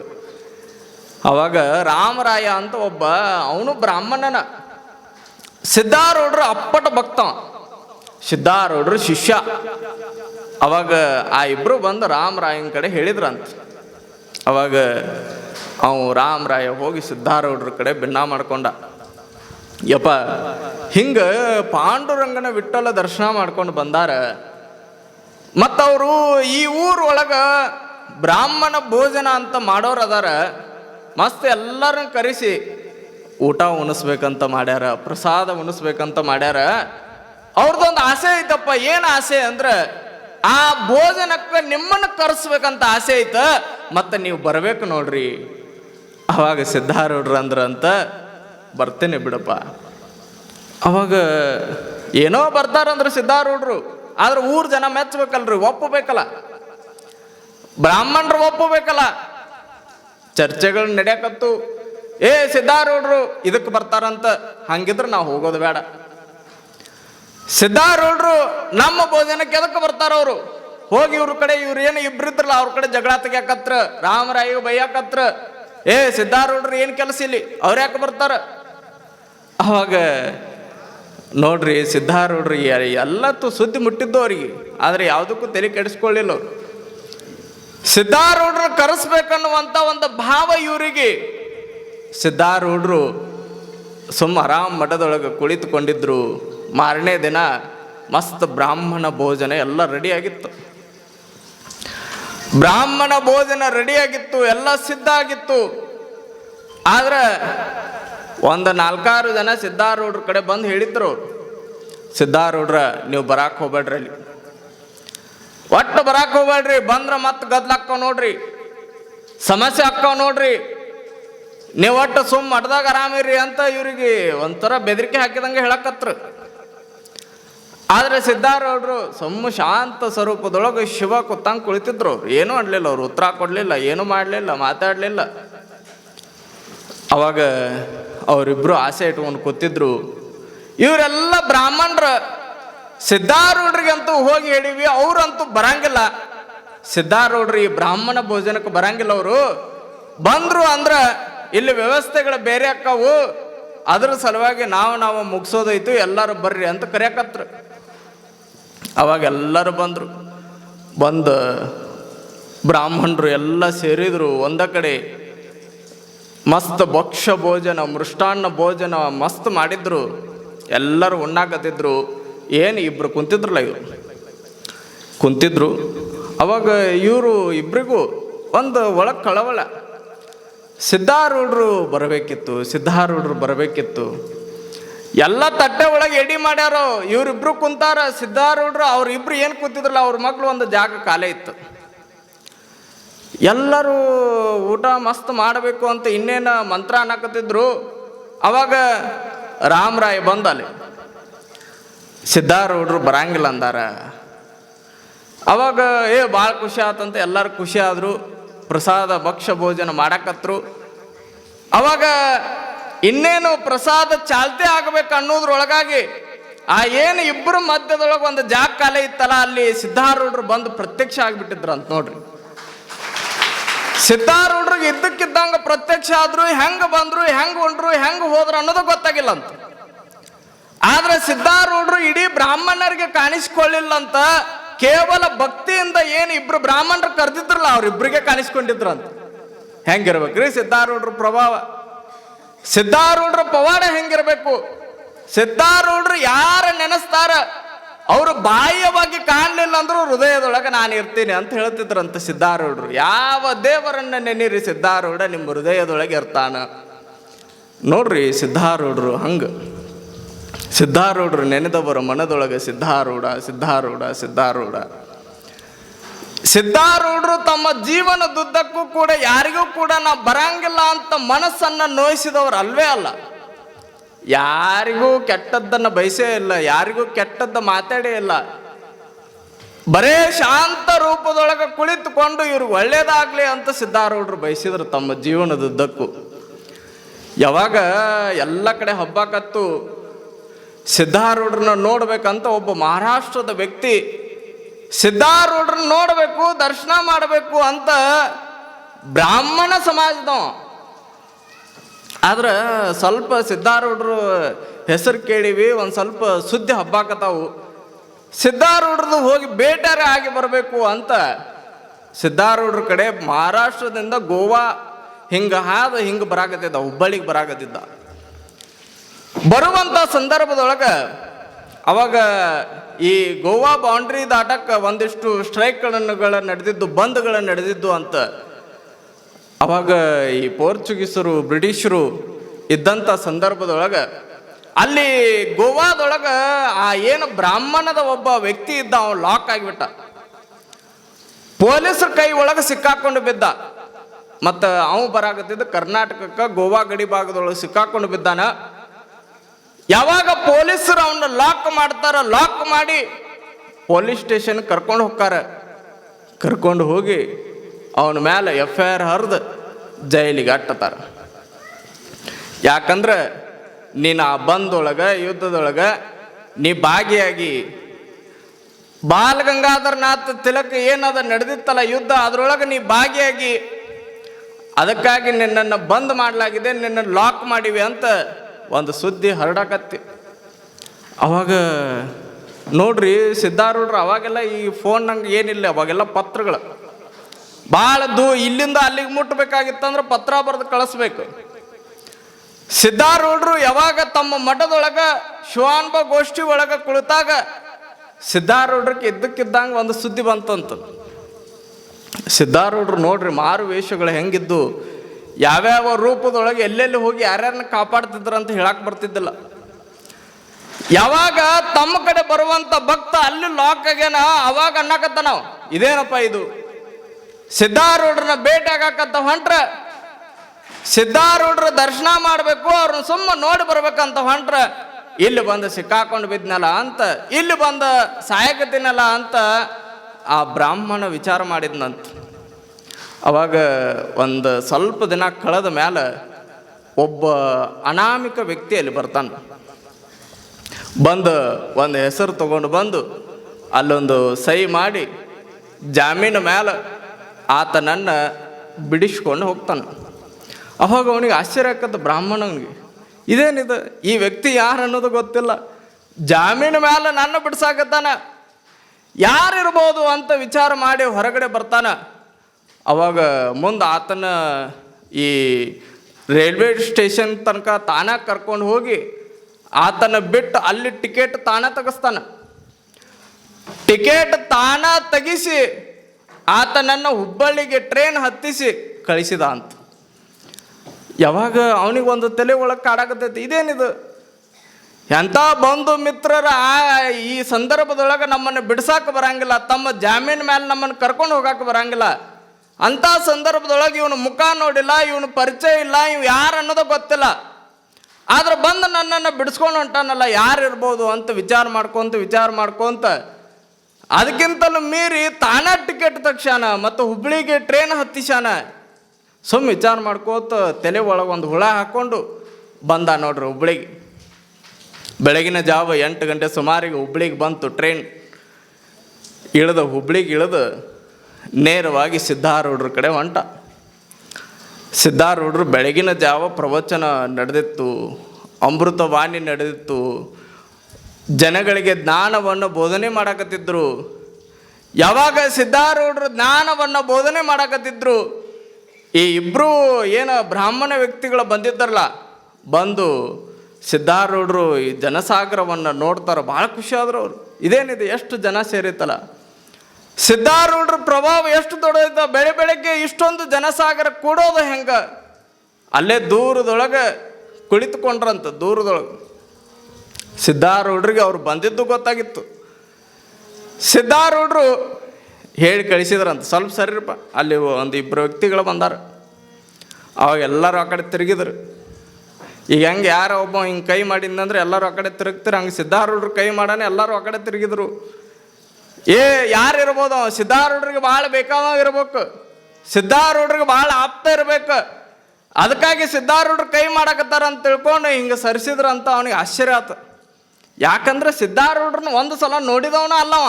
ಅವಾಗ ರಾಮರಾಯ ಅಂತ ಒಬ್ಬ, ಅವನು ಬ್ರಾಹ್ಮಣನ. ಸಿದ್ಧಾರೂಢರು ಅಪ್ಪಟ ಭಕ್ತ. ಸಿದ್ಧಾರೂಢರು ಶಿಷ್ಯ. ಅವಾಗ ಆ ಇಬ್ರು ಬಂದು ರಾಮರಾಯನ ಕಡೆ ಹೇಳಿದ್ರಂತ. ಅವಾಗ ಅವ ರಾಮರಾಯ ಹೋಗಿ ಸಿದ್ಧಾರೂಢರ ಕಡೆ ಭಿನ್ನ ಮಾಡ್ಕೊಂಡ. ಯಪ್ಪ, ಹಿಂಗ ಪಾಂಡುರಂಗನ ವಿಠಲ ದರ್ಶನ ಮಾಡ್ಕೊಂಡು ಬಂದಾರ. ಮತ್ತವರು ಈ ಊರೊಳಗೆ ಬ್ರಾಹ್ಮಣ ಭೋಜನ ಅಂತ ಮಾಡೋರು ಅದಾರ. ಮಸ್ತ್ ಎಲ್ಲರನ್ನ ಕರೆಸಿ, ಊಟ ಉಣಿಸ್ಬೇಕಂತ ಮಾಡ್ಯಾರ, ಪ್ರಸಾದ ಉಣಿಸ್ಬೇಕಂತ ಮಾಡ್ಯಾರ. ಅವ್ರದ್ದೊಂದು ಆಸೆ ಐತಪ್ಪ, ಏನು ಆಸೆ ಅಂದ್ರ ಆ ಭೋಜನಕ್ಕೆ ನಿಮ್ಮನ್ನ ಕರೆಸ್ಬೇಕಂತ ಆಸೆ ಐತ, ಮತ್ತೆ ನೀವು ಬರಬೇಕು ನೋಡ್ರಿ. ಅವಾಗ ಸಿದ್ಧಾರೂಢ್ರ ಅಂದ್ರ ಅಂತ ಬರ್ತೇನೆ ಬಿಡಪ್ಪ. ಅವಾಗ ಏನೋ ಬರ್ತಾರಂದ್ರೆ ಸಿದ್ಧಾರೂಢರು, ಆದ್ರೆ ಊರ್ ಜನ ಮೆಚ್ಚಬೇಕಲ್ರಿ ಒಪ್ಪಬೇಕಲ್ಲ. ಬ್ರಾಹ್ಮಣರು ಒಪ್ಪಬೇಕಲ್ಲ. ಚರ್ಚೆಗಳು ನಡೆಯಕತ್ತು, ಏ ಸಿದ್ಧಾರೂಢರು ಇದಕ್ಕೆ ಬರ್ತಾರಂತ, ಹಂಗಿದ್ರೆ ನಾವು ಹೋಗೋದು ಬೇಡ. ಸಿದ್ಧಾರೂಢರು ನಮ್ಮ ಭೋಜನಕ್ಕೆ ಎದಕ್ಕೆ ಬರ್ತಾರ ಅವರು? ಹೋಗಿ ಇವ್ರ ಕಡೆ, ಇವ್ರು ಏನು ಇಬ್ರಿದ್ರಲ್ಲ, ಅವ್ರ ಕಡೆ ಜಗಳ ತೆಗ್ಯಾಕತ್ರ ರಾಮರಾಯ ಬೈಯಾಕತ್ರ. ಏ, ಸಿದ್ಧಾರೂಢರು ಏನು ಕೆಲಸ ಇಲ್ಲಿ? ಅವ್ರು ಯಾಕೆ ಬರ್ತಾರ? ಅವಾಗ ನೋಡ್ರಿ, ಸಿದ್ಧಾರೂಢರು ಎಲ್ಲತ್ತು ಸುದ್ದಿ ಮುಟ್ಟಿದ್ದು ಅವ್ರಿಗೆ. ಆದ್ರೆ ಯಾವುದಕ್ಕೂ ತಲೆ ಕೆಡಿಸ್ಕೊಳ್ಳಿಲ್ಲ ಅವ್ರು. ಸಿದ್ಧಾರೂಢರು ಕರೆಸ್ಬೇಕನ್ನುವಂಥ ಒಂದು ಭಾವ ಇವರಿಗೆ. ಸಿದ್ಧಾರೂಢರು ಸುಮ್ಮ ಆರಾಮ್ ಮಠದೊಳಗೆ ಕುಳಿತುಕೊಂಡಿದ್ರು. ಮಾರನೇ ದಿನ ಮಸ್ತ್ ಬ್ರಾಹ್ಮಣ ಭೋಜನ ಎಲ್ಲ ರೆಡಿಯಾಗಿತ್ತು ಬ್ರಾಹ್ಮಣ ಭೋಜನ ರೆಡಿಯಾಗಿತ್ತು ಎಲ್ಲ ಸಿದ್ಧ ಆಗಿತ್ತು. ಆದ್ರೆ ಒಂದು ನಾಲ್ಕಾರು ಜನ ಸಿದ್ಧಾರೂಢ್ರ ಕಡೆ ಬಂದು ಹೇಳಿದ್ರು, ಸಿದ್ಧಾರೂಢ್ರ ನೀವು ಬರಾಕ್ ಹೋಗ್ಬೇಡ್ರಿ ಅಲ್ಲಿ. ಒಟ್ಟು ಬರಾಕ್ ಹೋಗ್ಬೇಡ್ರಿ, ಬಂದ್ರ ಮತ್ತೆ ಗದ್ಲಾಕ್ಕವ್ ನೋಡ್ರಿ, ಸಮಸ್ಯೆ ಅಕ್ಕಾವ್ ನೋಡ್ರಿ. ನೀವು ಒಟ್ಟು ಸುಮ್ಮ ಮಠದಾಗ ಆರಾಮಿರಿ ಅಂತ ಇವ್ರಿಗೆ ಒಂಥರ ಬೆದರಿಕೆ ಹಾಕಿದಂಗೆ ಹೇಳಕತ್ರು. ಆದ್ರೆ ಸಿದ್ಧಾರೂಢರು ಸಮ್ಮ ಶಾಂತ ಸ್ವರೂಪದೊಳಗೆ ಶಿವ ಕುತ್ತಂಗೆ ಕುಳಿತಿದ್ರು ಅವ್ರು. ಏನೂ ಅನ್ಲಿಲ್ಲ ಅವ್ರು. ಉತ್ತರ ಕೊಡಲಿಲ್ಲ, ಏನೂ ಮಾಡಲಿಲ್ಲ, ಮಾತಾಡಲಿಲ್ಲ. ಅವಾಗ ಅವರಿಬ್ಬರು ಆಸೆ ಇಟ್ಕೊಂಡು ಕೂತಿದ್ರು. ಇವರೆಲ್ಲ ಬ್ರಾಹ್ಮಣರ. ಸಿದ್ಧಾರೂಢರಿಗಂತೂ ಹೋಗಿ ಹೇಳಿವಿ ಅವರಂತೂ ಬರಂಗಿಲ್ಲ. ಸಿದ್ಧಾರೂಢರು ಈ ಬ್ರಾಹ್ಮಣ ಭೋಜನಕ್ಕೆ ಬರಂಗಿಲ್ಲ ಅವರು. ಬಂದರು ಅಂದ್ರೆ ಇಲ್ಲಿ ವ್ಯವಸ್ಥೆಗಳು ಬೇರೆ ಅಕ್ಕವು. ಅದ್ರ ಸಲುವಾಗಿ ನಾವು ನಾವು ಮುಗಿಸೋದೈತು, ಎಲ್ಲರೂ ಬರ್ರಿ ಅಂತ ಕರೆಯಕತ್ರು. ಅವಾಗ ಎಲ್ಲರೂ ಬಂದರು. ಬಂದು ಬ್ರಾಹ್ಮಣರು ಎಲ್ಲ ಸೇರಿದರು. ಒಂದ ಕಡೆ ಮಸ್ತ್ ಭಕ್ಷ್ಯ ಭೋಜನ, ಮೃಷ್ಟಾನ್ನ ಭೋಜನ ಮಸ್ತ್ ಮಾಡಿದ್ರು. ಎಲ್ಲರೂ ಉಣ್ಣಾಕತ್ತಿದ್ರು. ಏನು ಇಬ್ರು ಕುಂತಿದ್ರಲ್ಲ ಇವರು? ಕುಂತಿದ್ರು. ಅವಾಗ ಇವರು ಇಬ್ರಿಗೂ ಒಂದು ಒಳಗೆ ಕಳವಳ. ಸಿದ್ಧಾರೂಢರು ಬರಬೇಕಿತ್ತು ಸಿದ್ಧಾರೂಢರು ಬರಬೇಕಿತ್ತು. ಎಲ್ಲ ತಟ್ಟೆ ಒಳಗೆ ಎಡಿ ಮಾಡ್ಯಾರು, ಇವರಿಬ್ರು ಕುಂತಾರ ಸಿದ್ಧಾರೂಢರು ಅವ್ರಿಬ್ರು ಏನು ಕೂತಿದ್ರಲ್ಲ, ಅವ್ರ ಮಕ್ಕಳು ಒಂದು ಜಾಗ ಖಾಲಿ ಇತ್ತು. ಎಲ್ಲರೂ ಊಟ ಮಸ್ತ್ ಮಾಡಬೇಕು ಅಂತ ಇನ್ನೇನು ಮಂತ್ರ ಅನ್ನಕತ್ತಿದ್ರು. ಅವಾಗ ರಾಮರಾಯ್ ಬಂದಲ್ಲಿ ಸಿದ್ಧಾರೂಢರು ಬರಂಗಿಲ್ಲ ಅಂದಾರ. ಅವಾಗ, ಏ ಭಾಳ ಖುಷಿ ಆತಂತ ಎಲ್ಲರೂ ಖುಷಿ ಆದರು, ಪ್ರಸಾದ, ಭಕ್ಷ್ಯ ಭೋಜನ ಮಾಡಕತ್ರು. ಅವಾಗ ಇನ್ನೇನು ಪ್ರಸಾದ ಚಾಲ್ತಿ ಆಗಬೇಕು ಅನ್ನೋದ್ರೊಳಗಾಗಿ ಆ ಏನು ಇಬ್ಬರು ಮಧ್ಯದೊಳಗೆ ಒಂದು ಜಾಗ ಕಾಲ ಇತ್ತಲ್ಲ, ಅಲ್ಲಿ ಸಿದ್ಧಾರೂಢರು ಬಂದು ಪ್ರತ್ಯಕ್ಷ ಆಗಿಬಿಟ್ಟಿದ್ರು ಅಂತ ನೋಡ್ರಿ. ಸಿದ್ಧಾರೂಢರಿಗೆ ಇದ್ದಕ್ಕಿದ್ದಂಗ ಪ್ರತ್ಯಕ್ಷ ಆದ್ರು, ಹೆಂಗ ಬಂದ್ರು, ಹೆಂಗ್ ಉಂಡ್ರು, ಹೆಂಗ್ ಹೋದ್ರು ಅನ್ನೋದು ಗೊತ್ತಾಗಿಲ್ಲ ಅಂತ. ಆದ್ರೆ ಸಿದ್ಧಾರೂಢರು ಇಡೀ ಬ್ರಾಹ್ಮಣರಿಗೆ ಕಾಣಿಸ್ಕೊಳ್ಳಿಲ್ಲ ಅಂತ ಕೇವಲ ಭಕ್ತಿಯಿಂದ ಏನು ಇಬ್ರು ಬ್ರಾಹ್ಮಣರು ಕರೆದಿದ್ರಲ್ಲ, ಅವ್ರಿಬ್ರಿಗೆ ಕಾಣಿಸ್ಕೊಂಡಿದ್ರು ಅಂತ. ಹೆಂಗಿರ್ಬೇಕ್ರಿ ಸಿದ್ಧಾರೂಢರ ಪ್ರಭಾವ? ಸಿದ್ಧಾರೂಢರ ಪವಾಡ ಹೆಂಗಿರಬೇಕು? ಸಿದ್ಧಾರೂಢರು ಯಾರ ನೆನೆಸ್ತಾರ? ಅವರು ಬಾಹ್ಯವಾಗಿ ಕಾಣಲಿಲ್ಲ ಅಂದ್ರೂ ಹೃದಯದೊಳಗೆ ನಾನು ಇರ್ತೀನಿ ಅಂತ ಹೇಳ್ತಿದ್ರಂತ ಸಿದ್ಧಾರೂಢರು. ಯಾವ ದೇವರನ್ನ ನೆನೀರಿ ಸಿದ್ಧಾರೂಢ, ನಿಮ್ಮ ಹೃದಯದೊಳಗೆ ಇರ್ತಾನ. ನೋಡ್ರಿ ಸಿದ್ಧಾರೂಢರು ಹಂಗ. ಸಿದ್ಧಾರೂಢರು ನೆನೆದವರ ಮನದೊಳಗೆ ಸಿದ್ಧಾರೂಢ ಸಿದ್ಧಾರೂಢ ಸಿದ್ಧಾರೂಢ. ಸಿದ್ಧಾರೂಢರು ತಮ್ಮ ಜೀವನದುದ್ದಕ್ಕೂ ಕೂಡ ಯಾರಿಗೂ ಕೂಡ ನಾ ಬರಂಗಿಲ್ಲ ಅಂತ ಮನಸ್ಸನ್ನ ನೋಯಿಸಿದವರು ಅಲ್ವೇ ಅಲ್ಲ. ಯಾರಿಗೂ ಕೆಟ್ಟದ್ದನ್ನು ಬಯಸೇ ಇಲ್ಲ, ಯಾರಿಗೂ ಕೆಟ್ಟದ್ದ ಮಾತಾಡೇ ಇಲ್ಲ. ಬರೇ ಶಾಂತ ರೂಪದೊಳಗೆ ಕುಳಿತುಕೊಂಡು ಇವ್ರು ಒಳ್ಳೇದಾಗ್ಲಿ ಅಂತ ಸಿದ್ಧಾರೂಢರು ಬಯಸಿದ್ರು ತಮ್ಮ ಜೀವನದುದ್ದಕ್ಕೂ ಯಾವಾಗ ಎಲ್ಲ ಕಡೆ ಹಬ್ಬಕತ್ತು ಸಿದ್ಧಾರೂಢರನ್ನ ನೋಡ್ಬೇಕಂತ ಒಬ್ಬ ಮಹಾರಾಷ್ಟ್ರದ ವ್ಯಕ್ತಿ ಸಿದ್ಧಾರೂಢರನ್ನ ನೋಡಬೇಕು, ದರ್ಶನ ಮಾಡಬೇಕು ಅಂತ ಬ್ರಾಹ್ಮಣ ಸಮಾಜದವ. ಆದ್ರೆ ಸ್ವಲ್ಪ ಸಿದ್ಧಾರೂಢರು ಹೆಸರು ಕೇಳಿವಿ, ಒಂದು ಸ್ವಲ್ಪ ಸುದ್ದಿ ಹಬ್ಬಾಕತಾವು ಸಿದ್ಧಾರೂಢರದು ಹೋಗಿ ಬೇಟಾರೆ ಆಗಿ ಬರಬೇಕು ಅಂತ ಸಿದ್ಧಾರೂಢರ ಕಡೆ ಮಹಾರಾಷ್ಟ್ರದಿಂದ ಗೋವಾ ಹಿಂಗೆ ಹಾದ ಹಿಂಗೆ ಬರಾಕತ್ತಿದ್ದ ಹುಬ್ಬಳ್ಳಿಗೆ ಬರಾಕತ್ತಿದ್ದ ಬರುವಂಥ ಸಂದರ್ಭದೊಳಗೆ ಅವಾಗ ಈ ಗೋವಾ ಬೌಂಡ್ರಿ ದಾಟಕ್ಕೆ ಒಂದಿಷ್ಟು ಸ್ಟ್ರೈಕ್ಗಳನ್ನು ನಡೆದಿದ್ದು ಬಂದ್ಗಳು ನಡೆದಿದ್ದು ಅಂತ. ಅವಾಗ ಈ ಪೋರ್ಚುಗೀಸರು, ಬ್ರಿಟಿಷರು ಇದ್ದಂಥ ಸಂದರ್ಭದೊಳಗೆ ಅಲ್ಲಿ ಗೋವಾದೊಳಗೆ ಆ ಏನು ಬ್ರಾಹ್ಮಣದ ಒಬ್ಬ ವ್ಯಕ್ತಿ ಇದ್ದ, ಅವನು ಲಾಕ್ ಆಗಿಬಿಟ್ಟ. ಪೊಲೀಸರ ಕೈ ಒಳಗೆ ಸಿಕ್ಕಾಕೊಂಡು ಬಿದ್ದ. ಮತ್ತು ಅವನು ಬರಾಕತ್ತಿದ್ದ ಕರ್ನಾಟಕಕ್ಕೆ, ಗೋವಾ ಗಡಿ ಭಾಗದೊಳಗೆ ಸಿಕ್ಕಾಕೊಂಡು ಬಿದ್ದಾನ. ಯಾವಾಗ ಪೊಲೀಸರು ಅವನ್ನ ಲಾಕ್ ಮಾಡ್ತಾರ ಲಾಕ್ ಮಾಡಿ ಪೊಲೀಸ್ ಸ್ಟೇಷನ್ ಕರ್ಕೊಂಡು ಹೋಗ್ತಾರ. ಕರ್ಕೊಂಡು ಹೋಗಿ ಅವನ ಮೇಲೆ ಎಫ್ ಐ ಆರ್ ಹರಿದು ಜೈಲಿಗೆ ಅಟ್ಟತಾರ. ಯಾಕಂದ್ರೆ ನೀನು ಆ ಬಂದೊಳಗೆ ಯುದ್ಧದೊಳಗೆ ನೀ ಭಾಗಿಯಾಗಿ ಬಾಲ್ ಗಂಗಾಧರನಾಥ್ ತಿಲಕ್ ಏನದ ನಡೆದಿತ್ತಲ್ಲ ಯುದ್ಧ, ಅದರೊಳಗೆ ನೀ ಭಾಗಿಯಾಗಿ ಅದಕ್ಕಾಗಿ ನಿನ್ನನ್ನು ಬಂದ್ ಮಾಡಲಾಗಿದೆ, ನಿನ್ನನ್ನು ಲಾಕ್ ಮಾಡಿವೆ ಅಂತ ಒಂದು ಸುದ್ದಿ ಹರಡಕತ್ತಿ. ಅವಾಗ ನೋಡ್ರಿ ಸಿದ್ಧಾರೂಢರು ಅವಾಗೆಲ್ಲ ಈ ಫೋನ್ ನಂಗೆ ಏನಿಲ್ಲ, ಅವಾಗೆಲ್ಲ ಪತ್ರಗಳು. ಭಾಳ ದೂ ಇಲ್ಲಿಂದ ಅಲ್ಲಿಗೆ ಮುಟ್ಟಬೇಕಾಗಿತ್ತಂದ್ರೆ ಪತ್ರ ಬರೆದು ಕಳಿಸ್ಬೇಕು. ಸಿದ್ಧಾರೂಢರು ಯಾವಾಗ ತಮ್ಮ ಮಠದೊಳಗ ಶಿವಾನ್ಬ ಗೋಷ್ಠಿ ಒಳಗ ಕುಳಿತಾಗ ಸಿದ್ಧಾರೂಢರಿಗೆ ಇದ್ದಕ್ಕಿದ್ದಂಗೆ ಒಂದು ಸುದ್ದಿ ಬಂತಂತ. ಸಿದ್ಧಾರೂಢರು ನೋಡ್ರಿ ಮಾರು ವೇಷಗಳು ಹೆಂಗಿದ್ದು ಯಾವ್ಯಾವ ರೂಪದೊಳಗೆ ಎಲ್ಲೆಲ್ಲಿ ಹೋಗಿ ಯಾರ್ಯಾರನ್ನ ಕಾಪಾಡ್ತಿದ್ರು ಅಂತ ಹೇಳಕ್ ಬರ್ತಿದ್ದಿಲ್ಲ. ಯಾವಾಗ ತಮ್ಮ ಕಡೆ ಬರುವಂತ ಭಕ್ತ ಅಲ್ಲಿ ಲಾಕ್ ಆಗ್ಯಾನ ಅವಾಗ ಅನ್ನಕತ್ತ ನಾವು. ಇದೇನಪ್ಪ ಇದು? ಸಿದ್ಧಾರೂಢರನ್ನ ಭೇಟಿ ಆಗಾಕತ್ತ ಹೊಂಟ್ರ. ಸಿದ್ಧಾರೂಢರ ದರ್ಶನ ಮಾಡಬೇಕು, ಅವ್ರನ್ನ ಸುಮ್ಮ ನೋಡಿ ಬರ್ಬೇಕಂತ ಹೊಂಟ್ರ. ಇಲ್ಲಿ ಬಂದು ಸಿಕ್ಕಾಕೊಂಡು ಬಿದ್ನಲ್ಲ ಅಂತ, ಇಲ್ಲಿ ಬಂದ ಸಾಯಕತ್ತಿನಲ್ಲ ಅಂತ ಆ ಬ್ರಾಹ್ಮಣ ವಿಚಾರ ಮಾಡಿದ್ನಂತ. ಅವಾಗ ಒಂದು ಸ್ವಲ್ಪ ದಿನ ಕಳೆದ ಮೇಲೆ ಒಬ್ಬ ಅನಾಮಿಕ ವ್ಯಕ್ತಿ ಅಲ್ಲಿ ಬರ್ತಾನೆ. ಬಂದು ಒಂದು ಹೆಸರು ತಗೊಂಡು ಬಂದು ಅಲ್ಲೊಂದು ಸಹಿ ಮಾಡಿ ಜಾಮೀನು ಮೇಲೆ ಆತನನ್ನು ಬಿಡಿಸ್ಕೊಂಡು ಹೋಗ್ತಾನೆ. ಅವಾಗ ಅವನಿಗೆ ಆಶ್ಚರ್ಯ ಆಕತ್ತ ಬ್ರಾಹ್ಮಣನಿಗೆ ಇದೇನಿದು? ಈ ವ್ಯಕ್ತಿ ಯಾರು ಅನ್ನೋದು ಗೊತ್ತಿಲ್ಲ. ಜಾಮೀನು ಮೇಲೆ ನನ್ನ ಬಿಡ್ಸಾಕತ್ತಾನ. ಯಾರಿರ್ಬೋದು? ಅಂತ ವಿಚಾರ ಮಾಡಿ ಹೊರಗಡೆ ಬರ್ತಾನ. ಅವಾಗ ಮುಂದೆ ಆತನ ಈ ರೈಲ್ವೆ ಸ್ಟೇಷನ್ ತನಕ ತಾನ ಕರ್ಕೊಂಡು ಹೋಗಿ ಆತನ ಬಿಟ್ಟು ಅಲ್ಲಿ ಟಿಕೆಟ್ ತಾನ ತೆಗಿಸ್ತಾನ. ಟಿಕೆಟ್ ತಾನ ತೆಗಿಸಿ ಆತನನ್ನು ಹುಬ್ಬಳ್ಳಿಗೆ ಟ್ರೈನ್ ಹತ್ತಿಸಿ ಕಳಿಸಿದ ಅಂತ. ಯಾವಾಗ ಅವನಿಗೆ ಒಂದು ತಲೆ ಒಳಗೆ ಕಾಡಾಕತೈತಿ ಇದೇನಿದು? ಎಂಥ ಬಂಧು ಮಿತ್ರರ ಈ ಸಂದರ್ಭದೊಳಗೆ ನಮ್ಮನ್ನು ಬಿಡ್ಸಾಕ ಬರಂಗಿಲ್ಲ, ತಮ್ಮ ಜಾಮೀನ್ ಮೇಲೆ ನಮ್ಮನ್ನು ಕರ್ಕೊಂಡು ಹೋಗಕ್ಕೆ ಬರಂಗಿಲ್ಲ. ಅಂಥ ಸಂದರ್ಭದೊಳಗೆ ಇವನು ಮುಖ ನೋಡಿಲ್ಲ, ಇವನು ಪರಿಚಯ ಇಲ್ಲ, ಇವ್ ಯಾರು ಅನ್ನೋದು ಗೊತ್ತಿಲ್ಲ. ಆದ್ರೆ ಬಂದು ನನ್ನನ್ನು ಬಿಡಿಸ್ಕೊಂಡು ಹೊಂಟಾನಲ್ಲ, ಯಾರು ಇರ್ಬೋದು ಅಂತ ವಿಚಾರ ಮಾಡ್ಕೊಂತ ವಿಚಾರ ಮಾಡ್ಕೊಂತ. ಅದಕ್ಕಿಂತಲೂ ಮೀರಿ ತಾನ ಟಿಕೆಟ್ ತಕ್ಷಣ ಮತ್ತು ಹುಬ್ಳಿಗೆ ಟ್ರೈನ್ ಹತ್ತಿಸಾನ ಸುಮ್ ವಿಚಾರ ಮಾಡ್ಕೋತ ತಲೆ ಒಳಗೆ ಒಂದು ಹುಳ ಹಾಕ್ಕೊಂಡು ಬಂದ ನೋಡ್ರಿ ಹುಬ್ಳಿಗೆ. ಬೆಳಗಿನ ಜಾವ ಎಂಟು ಗಂಟೆ ಸುಮಾರಿಗೆ ಹುಬ್ಳಿಗೆ ಬಂತು ಟ್ರೈನ್. ಇಳಿದ ಹುಬ್ಳಿಗೆ ಇಳಿದು ನೇರವಾಗಿ ಸಿದ್ಧಾರೂಢರ ಕಡೆ ಹೊಂಟ. ಸಿದ್ಧಾರೂಢರು ಬೆಳಗಿನ ಜಾವ ಪ್ರವಚನ ನಡೆದಿತ್ತು, ಅಮೃತವಾಣಿ ನಡೆದಿತ್ತು. ಜನಗಳಿಗೆ ಜ್ಞಾನವನ್ನು ಬೋಧನೆ ಮಾಡಕತ್ತಿದ್ರು. ಯಾವಾಗ ಸಿದ್ಧಾರೂಢರು ಜ್ಞಾನವನ್ನು ಬೋಧನೆ ಮಾಡಕತ್ತಿದ್ರು, ಈ ಇಬ್ಬರು ಏನು ಬ್ರಾಹ್ಮಣ ವ್ಯಕ್ತಿಗಳು ಬಂದಿದ್ದಾರಲ್ಲ, ಬಂದು ಸಿದ್ಧಾರೂಢರು ಈ ಜನಸಾಗರವನ್ನು ನೋಡ್ತಾರೆ, ಭಾಳ ಖುಷಿ ಆದರು ಅವರು. ಇದೇನಿದೆ, ಎಷ್ಟು ಜನ ಸೇರಿತ್ತಲ್ಲ. ಸಿದ್ಧಾರೂಢರ ಪ್ರಭಾವ ಎಷ್ಟು ದೊಡ್ಡದ ಬೆಳೆ ಬೆಳಗ್ಗೆ ಇಷ್ಟೊಂದು ಜನಸಾಗರ ಕೂಡೋದು ಹೆಂಗ? ಅಲ್ಲೇ ದೂರದೊಳಗೆ ಕುಳಿತುಕೊಂಡ್ರಂತ, ದೂರದೊಳಗೆ. ಸಿದ್ಧಾರೂಢರಿಗೆ ಅವ್ರು ಬಂದಿದ್ದು ಗೊತ್ತಾಗಿತ್ತು. ಸಿದ್ಧಾರೂಢರು ಹೇಳಿ ಕಳಿಸಿದ್ರಂತ, ಸ್ವಲ್ಪ ಸರಿರಪ್ಪ ಅಲ್ಲಿ ಒಂದು ಇಬ್ಬರು ವ್ಯಕ್ತಿಗಳು ಬಂದಾರ. ಅವಾಗ ಎಲ್ಲರೂ ಆ ಕಡೆ ತಿರುಗಿದ್ರು. ಈಗ ಹೆಂಗೆ ಯಾರೋ ಒಬ್ಬ ಹಿಂಗೆ ಕೈ ಮಾಡಿದ್ನಂದ್ರೆ ಎಲ್ಲರೂ ಆ ಕಡೆ ತಿರುಗ್ತಾರೆ, ಹಂಗೆ ಸಿದ್ಧಾರೂಢರು ಕೈ ಮಾಡಾನೆ ಎಲ್ಲರೂ ಆ ಕಡೆ ತಿರುಗಿದ್ರು. ಏ, ಯಾರು ಇರ್ಬೋದು? ಸಿದ್ಧಾರೂಢರಿಗೆ ಭಾಳ ಬೇಕಾವ ಇರ್ಬೇಕು ಸಿದ್ಧಾರೂಢರಿಗೆ ಭಾಳ ಆಪ್ತ ಇರ್ಬೇಕು. ಅದಕ್ಕಾಗಿ ಸಿದ್ಧಾರೂಢರು ಕೈ ಮಾಡಕತ್ತಾರ ಅಂತ ತಿಳ್ಕೊಂಡು ಹಿಂಗೆ ಸರಿಸಿದ್ರು ಸರಿಸಿದ್ರಂತ ಅವನಿಗೆ ಆಶ್ಚರ್ಯ ಆತು. ಯಾಕಂದ್ರೆ ಸಿದ್ಧಾರೂಢರನ್ನ ಒಂದು ಸಲ ನೋಡಿದವನ ಅಲ್ಲವ.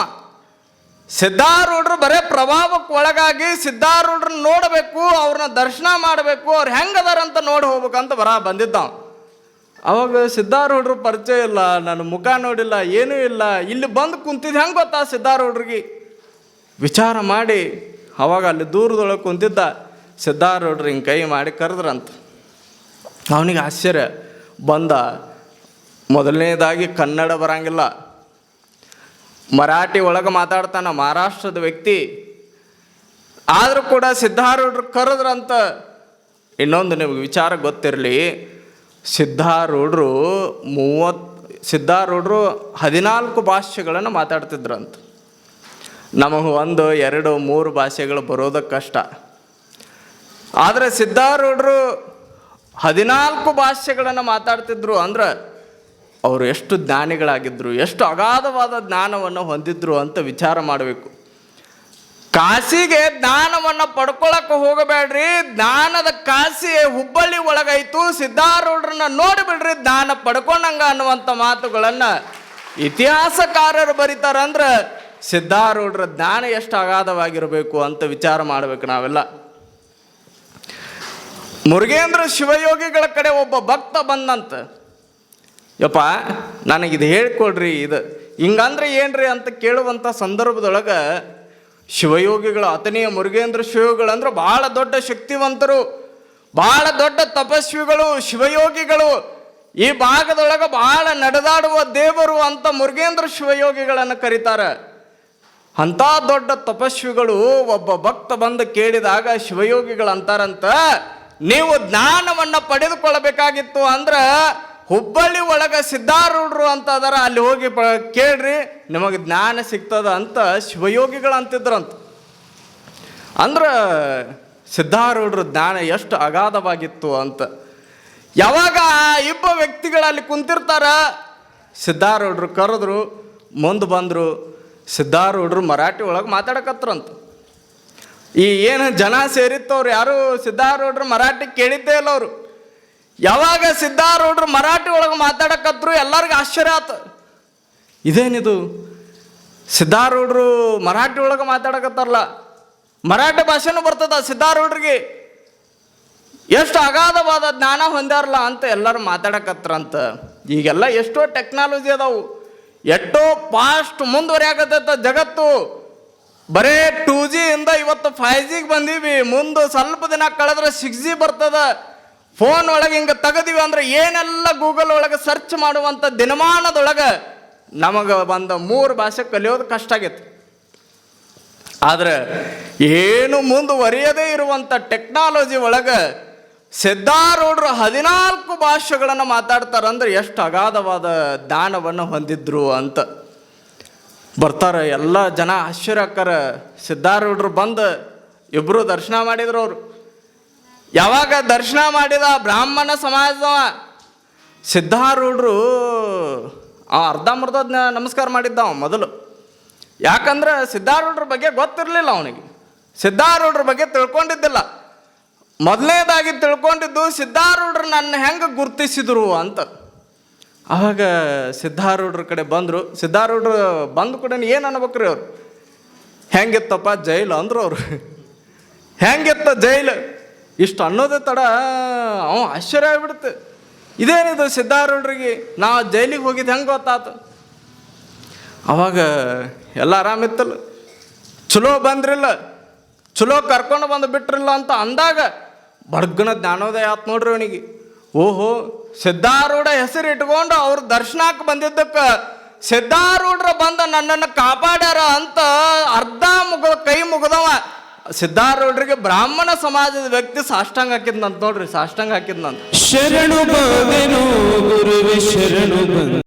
ಸಿದ್ಧಾರೂಢರು ಬರೇ ಪ್ರಭಾವಕ್ಕೆ ಒಳಗಾಗಿ ಸಿದ್ಧಾರೂಢರನ್ನ ನೋಡಬೇಕು, ಅವ್ರನ್ನ ದರ್ಶನ ಮಾಡಬೇಕು, ಅವ್ರು ಹೆಂಗದಾರಂತ ನೋಡಿ ಹೋಗ್ಬೇಕಂತ ಬರ ಬಂದಿದ್ದ ಅವಾಗ ಸಿದ್ಧಾರೂಢರು ಪರಿಚಯ ಇಲ್ಲ ನನ್ನ ಮುಖ ನೋಡಿಲ್ಲ, ಏನೂ ಇಲ್ಲ, ಇಲ್ಲಿ ಬಂದು ಕುಂತಿದ್ದು ಹೆಂಗೆ ಗೊತ್ತಾ ಸಿದ್ಧಾರೂಢರಿಗೆ? ವಿಚಾರ ಮಾಡಿ, ಅವಾಗ ಅಲ್ಲಿ ದೂರದೊಳಗೆ ಕುಂತಿದ್ದ ಸಿದ್ಧಾರೂಢರು ಹಿಂಗೆ ಕೈ ಮಾಡಿ ಕರೆದ್ರಂತ. ಅವನಿಗೆ ಆಶ್ಚರ್ಯ ಬಂದ, ಮೊದಲನೇದಾಗಿ ಕನ್ನಡ ಬರಂಗಿಲ್ಲ. ಮರಾಠಿ ಒಳಗೆ ಮಾತಾಡ್ತಾನ ಮಹಾರಾಷ್ಟ್ರದ ವ್ಯಕ್ತಿ. ಆದರೂ ಕೂಡ ಸಿದ್ಧಾರೂಢರು ಕರೆದ್ರಂತ, ಇನ್ನೊಂದು ನಿಮಗೆ ವಿಚಾರ ಗೊತ್ತಿರಲಿ ಸಿದ್ಧಾರೂಢರು ಮೂವತ್ತು ಸಿದ್ಧಾರೂಢರು ಹದಿನಾಲ್ಕು ಭಾಷೆಗಳನ್ನು ಮಾತಾಡ್ತಿದ್ರಂತ. ನಮಗೆ ಒಂದು, ಎರಡು, ಮೂರು ಭಾಷೆಗಳು ಬರೋದಕ್ಕೆ ಕಷ್ಟ ಆದರೆ ಸಿದ್ಧಾರೂಢರು ಹದಿನಾಲ್ಕು ಭಾಷೆಗಳನ್ನು ಮಾತಾಡ್ತಿದ್ರು ಅಂದ್ರೆ ಅವರು ಎಷ್ಟು ಜ್ಞಾನಿಗಳಾಗಿದ್ದರು ಎಷ್ಟು ಅಗಾಧವಾದ ಜ್ಞಾನವನ್ನು ಹೊಂದಿದ್ರು ಅಂತ ವಿಚಾರ ಮಾಡಬೇಕು. ಕಾಶಿಗೆ ಜ್ಞಾನವನ್ನು ಪಡ್ಕೊಳಕ್ಕೆ ಹೋಗಬೇಡ್ರಿ. ಜ್ಞಾನದ ಕಾಸಿ ಹುಬ್ಬಳ್ಳಿ ಒಳಗಾಯ್ತು ಸಿದ್ಧಾರೂಢರನ್ನ ನೋಡಿಬಿಡ್ರಿ, ಜ್ಞಾನ ಪಡ್ಕೊಂಡಂಗ ಅನ್ನುವಂಥ ಮಾತುಗಳನ್ನ ಇತಿಹಾಸಕಾರರು ಬರೀತಾರಂದ್ರೆ ಸಿದ್ಧಾರೂಢರ ಜ್ಞಾನ ಎಷ್ಟು ಅಗಾಧವಾಗಿರಬೇಕು ಅಂತ ವಿಚಾರ ಮಾಡಬೇಕು ನಾವೆಲ್ಲ. ಮುರುಗೇಂದ್ರ ಶಿವಯೋಗಿಗಳ ಕಡೆ ಒಬ್ಬ ಭಕ್ತ ಬಂದಂತ, ಯಪ್ಪ, ನನಗಿದು ಹೇಳ್ಕೊಡ್ರಿ ಇದು. ಹಿಂಗಂದ್ರೆ ಏನ್ರಿ ಅಂತ ಕೇಳುವಂಥ ಸಂದರ್ಭದೊಳಗೆ ಶಿವಯೋಗಿಗಳು ಆತನೇ ಮುರುಗೇಂದ್ರ ಶಿವಯೋಗಿಗಳು ಅಂದ್ರೆ ಬಹಳ ದೊಡ್ಡ ಶಕ್ತಿವಂತರು, ಬಹಳ ದೊಡ್ಡ ತಪಸ್ವಿಗಳು, ಶಿವಯೋಗಿಗಳು. ಈ ಭಾಗದೊಳಗೆ ಬಹಳ ನಡೆದಾಡುವ ದೇವರು ಅಂತ ಮುರುಗೇಂದ್ರ ಶಿವಯೋಗಿಗಳನ್ನು ಕರೀತಾರೆ. ಅಂಥ ದೊಡ್ಡ ತಪಸ್ವಿಗಳು ಒಬ್ಬ ಭಕ್ತ ಬಂದು ಕೇಳಿದಾಗ ಶಿವಯೋಗಿಗಳು ಅಂತಾರಂತ ನೀವು ಜ್ಞಾನವನ್ನ ಪಡೆದುಕೊಳ್ಳಬೇಕಾಗಿತ್ತು ಅಂದ್ರ ಹುಬ್ಬಳ್ಳಿ ಒಳಗೆ ಸಿದ್ಧಾರೂಢರು ಅಂತ ಅದರ, ಅಲ್ಲಿ ಹೋಗಿ ಕೇಳ್ರಿ, ನಿಮಗೆ ಜ್ಞಾನ ಸಿಗ್ತದ ಅಂತ ಶಿವಯೋಗಿಗಳು ಅಂತಿದ್ರಂತ. ಅಂದ್ರೆ ಸಿದ್ಧಾರೂಢರ ಜ್ಞಾನ ಎಷ್ಟು ಅಗಾಧವಾಗಿತ್ತು ಅಂತ. ಯಾವಾಗ ಇಬ್ಬ ವ್ಯಕ್ತಿಗಳಲ್ಲಿ ಕುಂತಿರ್ತಾರ, ಸಿದ್ಧಾರೂಢರು ಕರೆದ್ರು, ಮುಂದೆ ಬಂದರು, ಸಿದ್ಧಾರೂಢರು ಮರಾಠಿ ಒಳಗೆ ಮಾತಾಡಕತ್ರಂತ. ಈ ಏನು ಜನ ಸೇರಿತ್ತವ್ರು ಯಾರು ಸಿದ್ಧಾರೂಢರು ಮರಾಠಿ ಕೇಳಿದ್ದೇ ಇಲ್ಲ ಅವರು. ಯಾವಾಗ ಸಿದ್ಧಾರೂಢರು ಮರಾಠಿ ಒಳಗೆ ಮಾತಾಡಕತ್ರು ಎಲ್ಲರಿಗೂ ಆಶ್ಚರ್ಯ ಆತ. ಇದೇನಿದು? ಸಿದ್ಧಾರೂಢರು ಮರಾಠಿ ಒಳಗೆ ಮಾತಾಡಕತ್ತಾರಲ್ಲ. ಮರಾಠಿ ಭಾಷೆನೂ ಬರ್ತದ ಸಿದ್ಧಾರೂಢರಿಗೆ. ಎಷ್ಟು ಅಗಾಧವಾದ ಜ್ಞಾನ ಹೊಂದ್ಯಾರಲ್ಲ ಅಂತ ಎಲ್ಲರೂ ಮಾತಾಡಕತ್ರಂತ. ಈಗೆಲ್ಲ ಎಷ್ಟೋ ಟೆಕ್ನಾಲಜಿ ಅದಾವು. ಎಷ್ಟೋ ಫಾಸ್ಟ್ ಮುಂದುವರಿಯಾಗತ್ತ ಜಗತ್ತು. ಬರೇ ಟೂ ಜಿಯಿಂದ ಇವತ್ತು ಫೈವ್ ಜಿಗೆ ಬಂದೀವಿ. ಮುಂದೆ ಸ್ವಲ್ಪ ದಿನ ಕಳೆದ್ರೆ ಸಿಕ್ಸ್ ಜಿ ಬರ್ತದ. ಫೋನ್ ಒಳಗೆ ಹಿಂಗೆ ತೆಗೆದಿವಿ ಅಂದ್ರೆ ಏನೆಲ್ಲ ಗೂಗಲ್ ಒಳಗೆ ಸರ್ಚ್ ಮಾಡುವಂಥ ದಿನಮಾನದೊಳಗೆ ನಮಗೆ ಬಂದ ಮೂರು ಭಾಷೆ ಕಲಿಯೋದು ಕಷ್ಟ ಆಗೈತೆ. ಆದ್ರೆ ಏನು ಮುಂದುವರಿಯದೇ ಇರುವಂಥ ಟೆಕ್ನಾಲಜಿ ಒಳಗೆ ಸಿದ್ಧಾರೂಢರು ಹದಿನಾಲ್ಕು ಭಾಷೆಗಳನ್ನು ಮಾತಾಡ್ತಾರಂದ್ರೆ ಎಷ್ಟು ಅಗಾಧವಾದ ಜ್ಞಾನವನ್ನು ಹೊಂದಿದ್ರು ಅಂತ. ಬರ್ತಾರೆ ಎಲ್ಲ ಜನ ಆಶ್ಚರ್ಯಕರ ಸಿದ್ಧಾರೂಢರು ಬಂದು ಇಬ್ಬರು ದರ್ಶನ ಮಾಡಿದ್ರು ಅವರು. ಯಾವಾಗ ದರ್ಶನ ಮಾಡಿದ ಬ್ರಾಹ್ಮಣ ಸಮಾಜದವ? ಸಿದ್ಧಾರೂಢರು ಆ ಅರ್ಧಂಬರ್ಧ ನಮಸ್ಕಾರ ಮಾಡಿದ್ದ ಅವ ಮೊದಲು. ಯಾಕಂದ್ರೆ ಸಿದ್ಧಾರೂಢರ ಬಗ್ಗೆ ಗೊತ್ತಿರಲಿಲ್ಲ ಅವನಿಗೆ. ಸಿದ್ಧಾರೂಢರ ಬಗ್ಗೆ ತಿಳ್ಕೊಂಡಿದ್ದಿಲ್ಲ. ಮೊದಲನೇದಾಗಿ ತಿಳ್ಕೊಂಡಿದ್ದು ಸಿದ್ಧಾರೂಢರು ನನ್ನ ಹೆಂಗೆ ಗುರ್ತಿಸಿದ್ರು ಅಂತ. ಆವಾಗ ಸಿದ್ಧಾರೂಢರ ಕಡೆ ಬಂದರು. ಸಿದ್ಧಾರೂಢರು ಬಂದ ಕೂಡ ಏನು ಅನ್ಬೇಕ್ರಿ ಅವ್ರು? ಹೆಂಗಿತ್ತಪ್ಪ ಜೈಲು ಅಂದರು ಅವರು. ಹೆಂಗಿತ್ತ ಜೈಲು? ಇಷ್ಟು ಅನ್ನೋದು ತಡ. ಅವ ಆಶ್ಚರ್ಯ ಆಗ್ಬಿಡ್ತು ಇದೇನಿದು ಸಿದ್ಧಾರೂಢರಿಗೆ? ನಾವು ಜೈಲಿಗೆ ಹೋಗಿದ್ದು ಹೆಂಗೆ ಗೊತ್ತಾತು? ಅವಾಗ ಎಲ್ಲ ಆರಾಮಿತ್ತಲ್ಲ. ಚಲೋ ಬಂದ್ರಿಲ್ಲ. ಚಲೋ ಕರ್ಕೊಂಡು ಬಂದು ಬಿಟ್ರಿಲ್ಲ ಅಂತ ಅಂದಾಗ ಬಡ್ಗನ ಜ್ಞಾನೋದಯ ಆತು ನೋಡ್ರಿ ಅವನಿಗೆ. ಓಹೋ, ಸಿದ್ಧಾರೂಢ ಹೆಸರು ಇಟ್ಕೊಂಡು ಅವ್ರ ದರ್ಶನಕ್ಕೆ ಬಂದಿದ್ದಕ್ಕೆ ಸಿದ್ಧಾರೂಢರು ಬಂದು ನನ್ನನ್ನು ಕಾಪಾಡ್ಯಾರ ಅಂತ ಅರ್ಧ ಮುಗ ಕೈ ಮುಗದವ. ಸಿದ್ಧಾರೂಢರಿಗೆ ಬ್ರಾಹ್ಮಣ ಸಮಾಜದ ವ್ಯಕ್ತಿ ಸಾಷ್ಟಾಂಗ ಹಾಕಿದ್ನಂತ ನೋಡ್ರಿ ಸಾಷ್ಟಾಂಗ ಹಾಕಿದ್ನಂತ. ಶರಣು ಬಂದೆನು ಗುರುವೆ ಶರಣು ಬಂದ